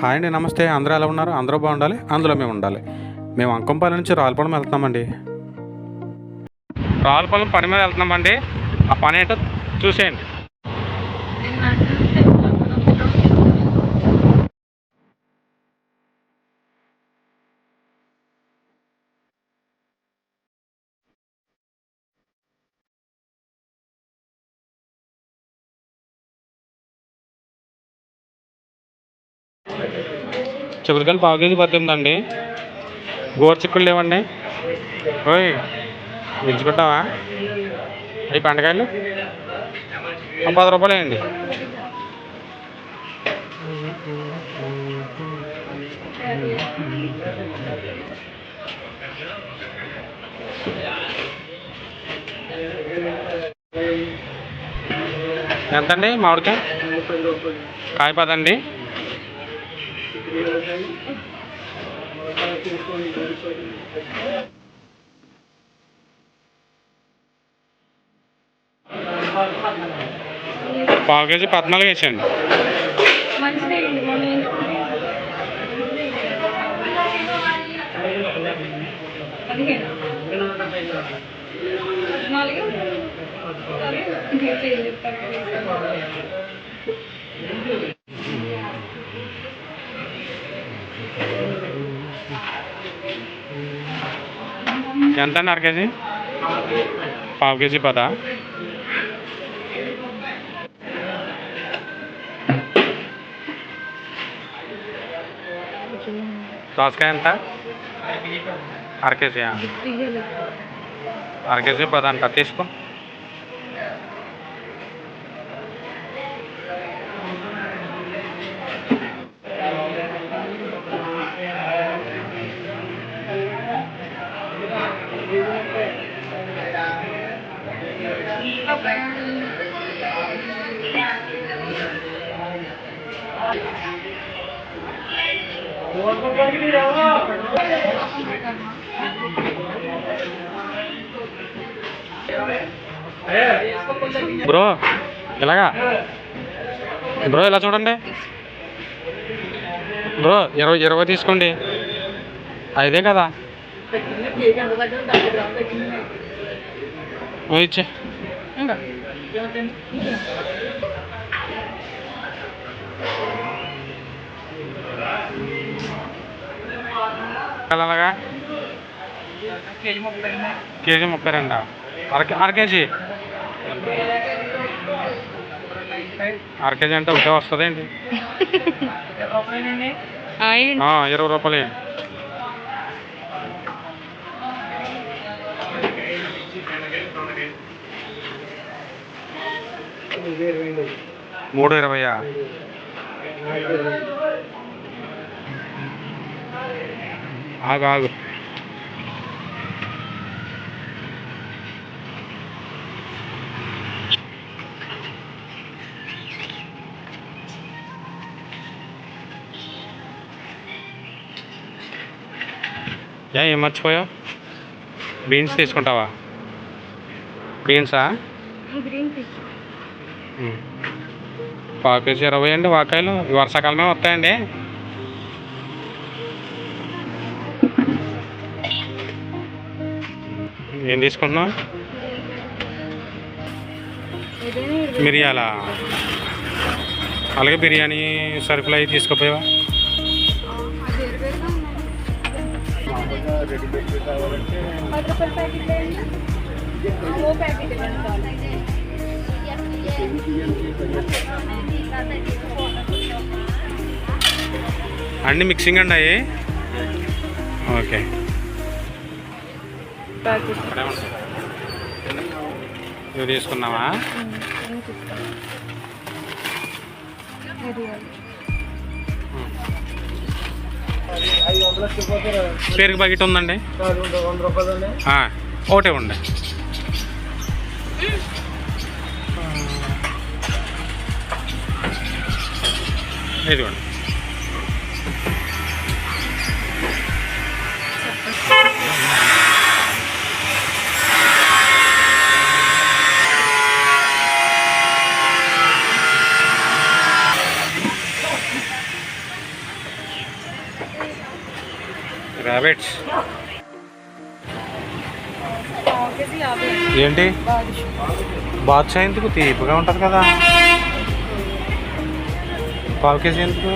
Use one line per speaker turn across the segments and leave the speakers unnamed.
Hi అండి నమస్తే. అందరూ ఎలా ఉన్నారు? అందరూ బాగుండాలి? అందులో మేము ఉండాలి. మేము అంకంపల్లి నుంచి రాయలపాలెం వెళ్తున్నామండి. రాయలపాలెం పని మీద వెళ్తున్నామండి. ఆ పని ఏంటో చూసేయండి. చిక్కుడుకాయలు పావు కేజీ పడుతుందండి. గోరు చిక్కుడు లేవండి. ఓయ్ ఎంచుకుంటావా ఈ పండకాయలు పది రూపాయలు వేయండి. ఎంతండి మామిడికాయ? కాయ పదండి. పావు కేజీ పద్నాలుగు వేసేయండి
మంచిదేయండి
ఎంత అండి అర కేజీ పావు కేజీ పదా దోసకాయ ఎంత అర కేజీ అర కేజీ పద అంట తీసుకో బ్రో ఇలాగా? బ్రో ఇలా చూడండి. బ్రో ఇరవై ఇరవై తీసుకోండి. అదే కదా? ఓ ఇచ్చే. అలాగా కేజీ ముప్పై రెండా? అర కే- అర కేజీ? అర కేజీ అంటే ఒకటే వస్తుందండి ఇరవై రూపాయలు. మూడు ఇరవయా? ఆగు ఆగు. ఏ ఏం మర్చిపోయావు? బీన్స్ తీసుకుంటావా? బీన్సా?
గ్రీన్ పీస్
ఉమ్. పావు కేజీ ఇరవై అండి వాకాయలు. వర్షాకాలమే వస్తాయండి. ఏం తీసుకుంటున్నావు? మిరియాల? అలాగే బిర్యానీ సరుకులు అవి తీసుకుపోయావా? అన్నీ మిక్సింగ్ అండి అవి? ఓకే. ఇవి తీసుకున్నావా? పెరుగు బకెట్ ఉందండి. ఒకటే ఉండే. ఇదిగోండి. ర్యాబిట్స్ ఏంటి?
బాద్షా
ఎందుకు? తీపిగా ఉంటుంది కదా. పావు కేజీ ఎందుకు?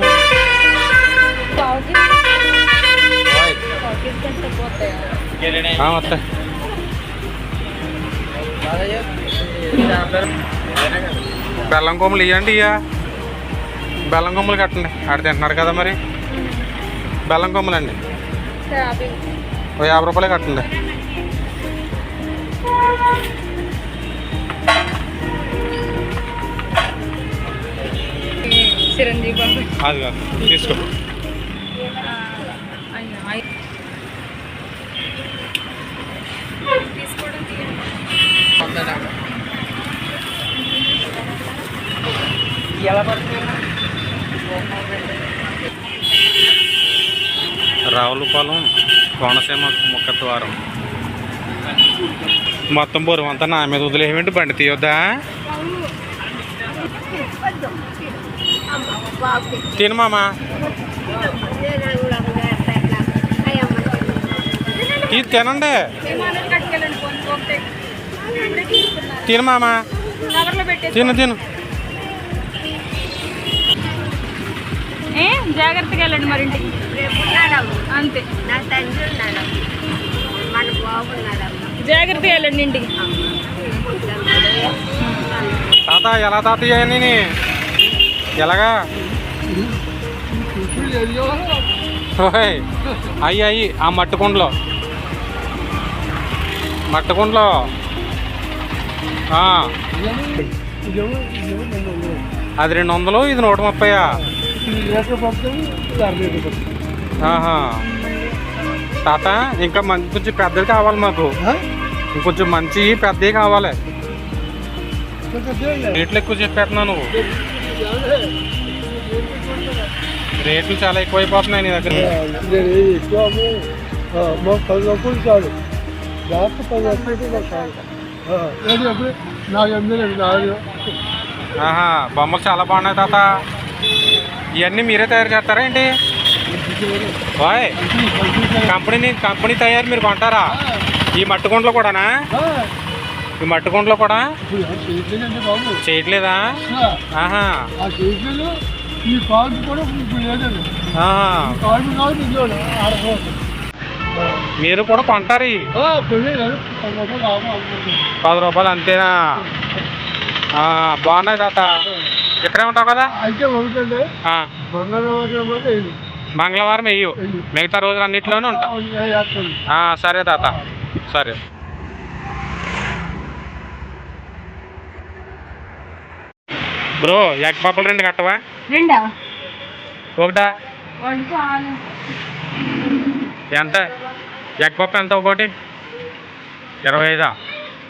బెల్లం కొమ్ములు ఇవ్వండి ఇయ్యా. బెల్లం కొమ్ములు కట్టండి. ఆడ తింటున్నాడు కదా మరి. బెల్లం కొమ్ములు అండి ఓ యాభై రూపాయలు కట్టండి
చిరంజీవి
అది కాదు తీసుకో.
తీసుకోవడం తీయండి.
రావులపాలెం కోనసీమ ముక్క ద్వారం మొత్తం బరువు అంతా నా మీద వదిలేయమంటే బండి తీయొద్దా? తిను మామా. ఇది తినండి. తిను మామా. తిను తిను.
జాగ్రత్తగా వెళ్ళండి మరి ఇంటికి. జాగ్రత్తగా వెళ్ళండి. ఇంటికి
తాత ఎలా తాతయ్య నేను ఎలాగా? ఓయ్ అయ్యి అయ్యి ఆ మట్టి కుండలో. మట్టి కుండలో. ఆ, అది రెండు వందలు ఇది నూట ముప్పయా? ఆహా. తాత ఇంకా మంచి కొంచెం పెద్దది కావాలి మాకు. ఇంకొంచెం మంచి పెద్దవి కావాలి. రేట్లు ఎక్కువ చెప్పేస్తున్నావు నువ్వు. రేట్లు చాలా ఎక్కువైపోతున్నాయి నీ దగ్గర. బొమ్మలు చాలా బాగున్నాయి తాత. ఇవన్నీ మీరే తయారు చేస్తారా ఏంటి? కంపెనీ కంపెనీ తయారు మీరు కొంటారా? ఈ మట్టి కుండలో కూడానా? ఈ మట్టి కుండలో కూడా? చేయట్లేదా? ఆహా.
ఈ కార్డు కూడా లేదండి కార్డు కాదు
మీరు కూడా కొంటారు
పది రూపాయలు
అంతేనా? బాగున్నాయి తాత. ఇక్కడే ఉంటావు కదా?
అయితే ఒకటండి. మంగళవారం
వెయ్యు మిగతా రోజులు అన్నింటిలోనే ఆ, సరే తాత. సరే. బ్రో ఎగ్ పప్పులు రెండు కట్టవా?
రెండా?
ఒకటా? ఎంత? ఎగ్ పప్పు ఎంత ఒకటి? ఇరవై ఐదా?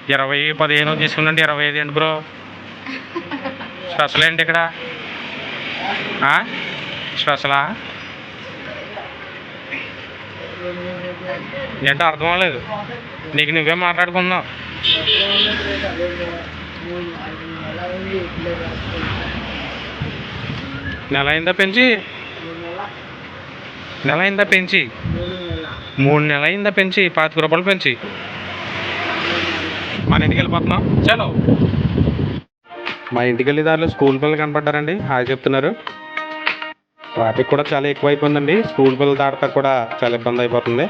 ఇరవై పదిహేను తీసుకున్నంటే ఇరవై ఐదు ఏంటి బ్రో? స్పెషల్ ఏంటి ఇక్కడ? స్పెషలా? ఏంటో అర్థం అవ్వలేదు. నీకు నువ్వే మాట్లాడుకుందాం. నెల అయిందా పెంచి? నెల అయిందా పెంచి? మూడు నెల అయిందా పెంచి? పాతిక రూపాయలు పెంచి. మన ఇంటికి వెళ్ళిపోతున్నాం. చలో. మా ఇంటికి వెళ్ళే దారిలో స్కూల్ పిల్లలు కనపడ్డారండి. హాయ్ చెప్తున్నారు. ట్రాఫిక్ కూడా చాలా ఎక్కువ అయిపోయిందండి స్కూల్ పిల్లలు దాటతా కూడా చాలా ఇబ్బంది అయిపోతుంది.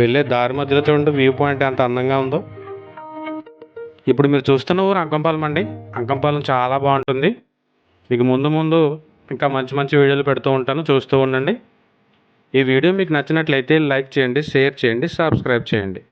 వెళ్ళే దారి మధ్యలో చూడండి వ్యూ పాయింట్ ఎంత అందంగా ఉందో. ఇప్పుడు మీరు చూస్తున్న ఊరు అంకంపాలెం అండి. అంకంపాలెం చాలా బాగుంటుంది. మీకు ముందు ముందు ఇంకా మంచి మంచి వీడియోలు పెడుతూ ఉంటాను చూస్తూ ఉండండి. ఈ వీడియో మీకు నచ్చినట్లయితే లైక్ చేయండి షేర్ చేయండి సబ్స్క్రైబ్ చేయండి.